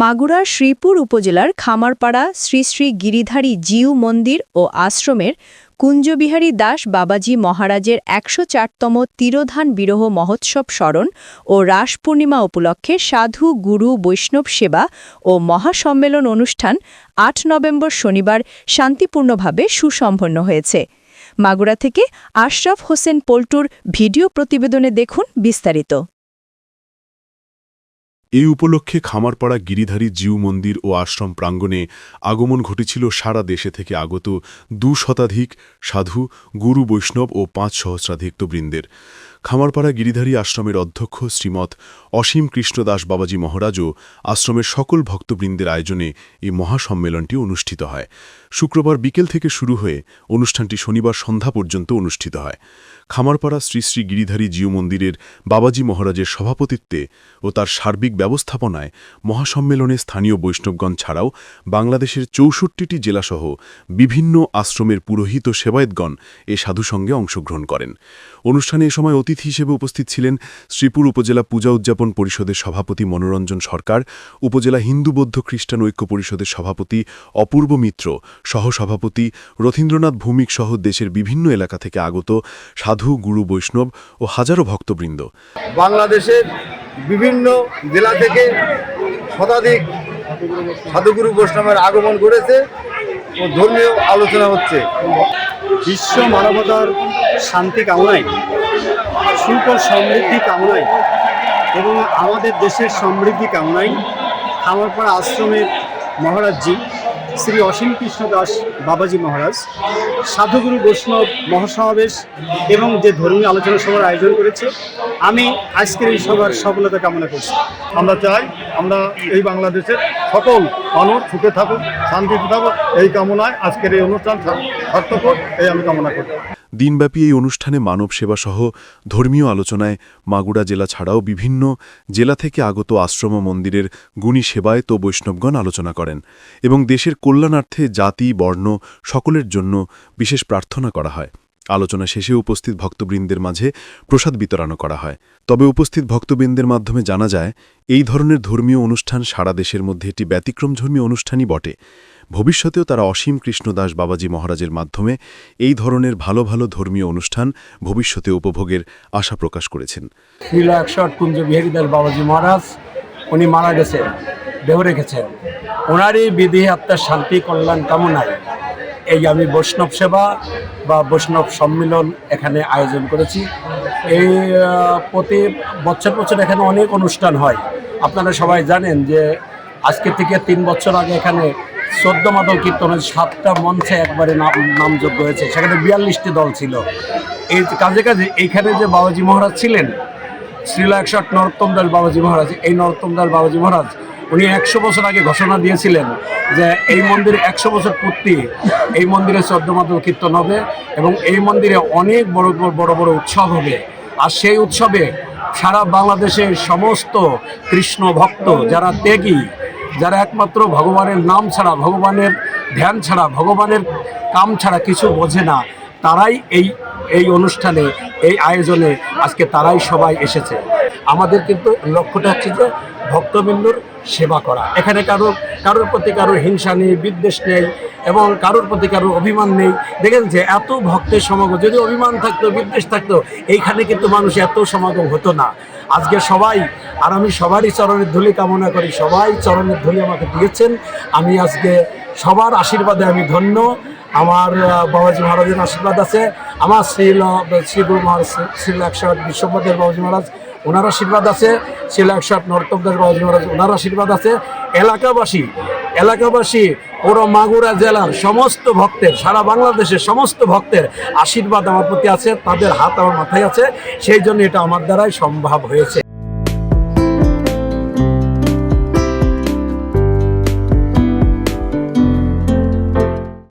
মাগুরার শ্রীপুর উপজেলার খামারপাড়া শ্রী শ্রী গিরিধারী জিউ মন্দির ও আশ্রমের কুঞ্জবিহারী দাস বাবাজি মহারাজের একশো চারতম তিরোধান বিরহ মহোৎসব স্মরণ ও রাস পূর্ণিমা উপলক্ষে সাধু, গুরু, বৈষ্ণব সেবা ও মহাসম্মেলন অনুষ্ঠান আট নভেম্বর শনিবার শান্তিপূর্ণভাবে সুসম্পন্ন হয়েছে। মাগুরা থেকে আশরাফ হোসেন পল্টুর ভিডিও প্রতিবেদনে দেখুন বিস্তারিত। এই উপলক্ষে খামারপাড়া, গিরিধারী, জিউ মন্দির ও আশ্রম প্রাঙ্গণে আগমন ঘটেছিল সারা দেশে থেকে আগত দু শতাধিক সাধু, গুরু বৈষ্ণব ও পাঁচ সহস্রাধিক বৃন্দের। খামারপাড়া গিরিধারী আশ্রমের অধ্যক্ষ শ্রীমৎ অসীম কৃষ্ণদাস বাবাজি মহারাজও আশ্রমের সকল ভক্তবৃন্দের আয়োজনে এই মহাসম্মেলনটি অনুষ্ঠিত হয়। শুক্রবার বিকেল থেকে শুরু হয়ে অনুষ্ঠানটি শনিবার সন্ধ্যা পর্যন্ত অনুষ্ঠিত হয়। খামারপাড়া শ্রী শ্রী গিরিধারী জিউ মন্দিরের বাবাজি মহারাজের সভাপতিত্বে ও তার সার্বিক ব্যবস্থাপনায় মহাসম্মেলনে স্থানীয় বৈষ্ণবগণ ছাড়াও বাংলাদেশের চৌষট্টিটি জেলাসহ বিভিন্ন আশ্রমের পুরোহিত সেবায়তগণ এ সাধুসঙ্গে অংশগ্রহণ করেন। অনুষ্ঠানে এ সময় অতিথি হিসেবে উপস্থিত ছিলেন শ্রীপুর উপজেলা পূজা উদযাপন পরিষদের সভাপতি মনোরঞ্জন সরকার, উপজেলা হিন্দু বৌদ্ধ খ্রিস্টান ঐক্য পরিষদের সভাপতি অপূর্ব মিত্র, সহসভাপতি রথীন্দ্রনাথ ভৌমিক সহ দেশের বিভিন্ন এলাকা থেকে আগত সাধু, গুরু, বৈষ্ণব ও হাজারো ভক্তবৃন্দ। বাংলাদেশের বিভিন্ন জেলা থেকে শতাধিক সাধুগুরু বৈষ্ণবের আগমন করেছে ও ধর্মীয় আলোচনা হচ্ছে। বিশ্ব মানবতার শান্তি কামনায়, শিল্প সমৃদ্ধি কামনায় এবং আমাদের দেশের সমৃদ্ধি কামনায় খামারপাড়া আশ্রমের মহারাজজি শ্রী অসীম কৃষ্ণ দাস বাবাজি মহারাজ, সাধুগুরু বৈষ্ণব মহাসমাবেশ এবং যে ধর্মীয় আলোচনা সভার আয়োজন করেছে, আমি আজকের এই সভার সফলতা কামনা করছি। আমরা চাই আমরা এই বাংলাদেশের সকল মানুষ সুখে থাকুক, শান্তিতে থাকুক, এই কামনায় আজকের এই অনুষ্ঠান সার্থক এই আমি কামনা করি। দিনব্যাপী এই অনুষ্ঠানে মানব সেবা সহ ধর্মীয় আলোচনায় মাগুড়া জেলা ছাড়াও বিভিন্ন জেলা থেকে আগত আশ্রম মন্দিরের গুণী সেবায় তো বৈষ্ণবগণ আলোচনা করেন এবং দেশের কল্যাণার্থে জাতি, বর্ণ সকলের জন্য বিশেষ প্রার্থনা করা হয়। আলোচনা শেষে উপস্থিত ভক্তবৃন্দের মাঝে প্রসাদ বিতরণও করা হয়। তবে উপস্থিত ভক্তবৃন্দের মাধ্যমে জানা যায়, এই ধরনের ধর্মীয় অনুষ্ঠান সারা দেশের মধ্যে একটি ব্যতিক্রমধর্মী অনুষ্ঠানই বটে। ভবিষ্যতেও তারা অসীম কৃষ্ণদাস বাবাজি মহারাজের মাধ্যমে এই ধরনের ভালো ভালো ধর্মীয় অনুষ্ঠান ভবিষ্যতে উপভোগের আশা প্রকাশ করেছেন। কুঞ্জ বাবাজি মহারাজ, উনি মারা গেছেন, দেহ রেখেছেন। ওনারই বিধি আত্মার শান্তি, কল্যাণ কামনায় এই আমি বৈষ্ণব সেবা বা বৈষ্ণব সম্মেলন এখানে আয়োজন করেছি। এই প্রতি বছর বছর এখানে অনেক অনুষ্ঠান হয়। আপনারা সবাই জানেন যে আজকে থেকে তিন বছর আগে এখানে চোদ্দ মাদল কীর্তনের সাতটা মঞ্চে একবারে নাম নামযোগ্য হয়েছে। সেখানে বিয়াল্লিশটি দল ছিল। এই কাজে কাজে এইখানে যে বাবাজি মহারাজ ছিলেন, শ্রীলা নরোত্তম দাস বাবাজি মহারাজ, এই নরোত্তম দাস বাবাজি মহারাজ উনি একশো বছর আগে ঘোষণা দিয়েছিলেন যে এই মন্দিরে একশো বছর পূর্তি, এই মন্দিরে চোদ্দ মাদল কীর্তন হবে এবং এই মন্দিরে অনেক বড় বড় বড় উৎসব হবে। আর সেই উৎসবে সারা বাংলাদেশের সমস্ত কৃষ্ণ ভক্ত, যারা ত্যাগী, যারা একমাত্র ভগবানের নাম ছাড়া, ভগবানের ধ্যান ছাড়া, ভগবানের কাম ছাড়া কিছু বোঝে না, তারাই এই এই অনুষ্ঠানে, এই আয়োজনে আজকে তারাই সবাই এসেছে। আমাদের কিন্তু লক্ষ্যটা হচ্ছে যে ভক্তবিন্দুর সেবা করা। এখানে কারও, কারোর প্রতি কারোর হিংসা নেই, বিদ্বেষ নেই এবং কারোর প্রতি কারোর অভিমান নেই। দেখেন যে এত ভক্তের সমাগম, যদি অভিমান থাকতো, বিদ্বেষ থাকতো, এইখানে কিন্তু মানুষ এত সমাগম হতো না। আজকে সবাই, আর আমি সবারই চরণের ধুলি কামনা করি, সবাই চরণের ধুলি আমাকে দিয়েছেন। আমি আজকে সবার আশীর্বাদে আমি ধন্য। আমার বাবাজি মহারাজের আশীর্বাদ আছে। আমার শ্রীল, শ্রী গুরু মহারাজ, শ্রীল একশো আট বিশ্বপদের বাবাজি মহারাজ, ওনার আশীর্বাদ আছে। শ্রীল একশো আট নরোত্তম দাস বাবাজি মহারাজ, ওনার আশীর্বাদ আছে। এলাকাবাসী এলাকাবাসী, পুরো মাগুরা জেলার সমস্ত ভক্তের, সারা বাংলাদেশের সমস্ত ভক্তের আশীর্বাদ আমার প্রতি আছে, তাদের হাত আমার মাথায় আছে। সেই জন্য এটা আমার দ্বারাই সম্ভব হয়েছে।